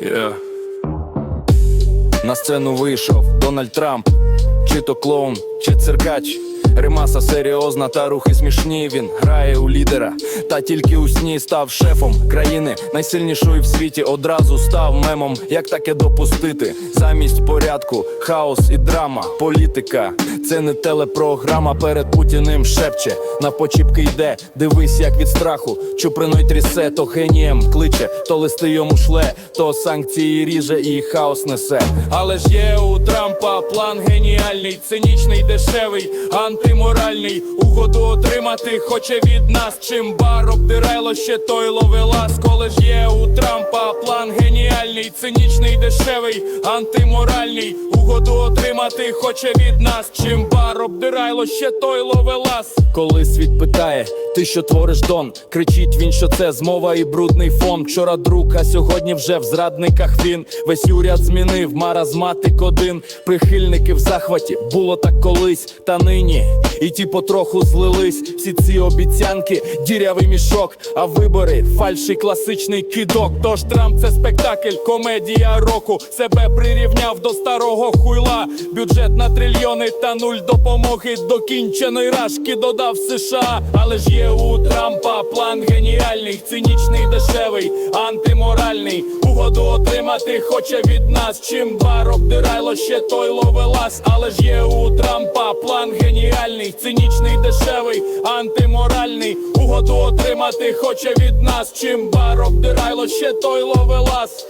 Yeah. На сцену вийшов Дональд Трамп, чи то клоун, чи циркач. Римаса серйозна та рухи смішні. Він грає у лідера, та тільки у сні став шефом країни найсильнішої в світі. Одразу став мемом. Як таке допустити? Замість порядку, хаос і драма, політика. Це не телепрограма перед путіним шепче. На почіпки йде, дивись, як від страху. Чуприной трясе, то генієм кличе, то листи йому шле, то санкції ріже і хаос несе. Але ж є у Трампа план геніальний, цинічний, дешевий, антиморальний. Угоду отримати хоче від нас. Чим бар обдирайло ще той ловелас. Коли ж є у Трампа план геніальний, цинічний, дешевий, антиморальний. Угоду отримати хоче від нас. Чим бар обдирайло ще той ловелас. Коли світ питає, ти що твориш дон? Кричить він, що це змова і брудний фон. Вчора друг, а сьогодні вже в зрадниках він. Весь уряд змінив, маразматик один. Прихильники в захваті було так колись, та нині. І ті потроху злились. Всі ці обіцянки, дірявий мішок, а вибори фальший класичний кидок. Тож Трамп це спектакль, комедія року. Себе прирівняв до старого хуйла. Бюджет на трильйони та нуль допомоги до кінченої рашки додав США. Але ж є у Трампа план геніальний, цинічний, дешевий, антиморальний. Угоду отримати хоче від нас. Чим бар обдирайло ще той ловелас. Але ж є у Трампа план геніальний, цинічний, дешевий, антиморальний. Угоду отримати хоче від нас. Чим бар обдирайло ще той ловелас.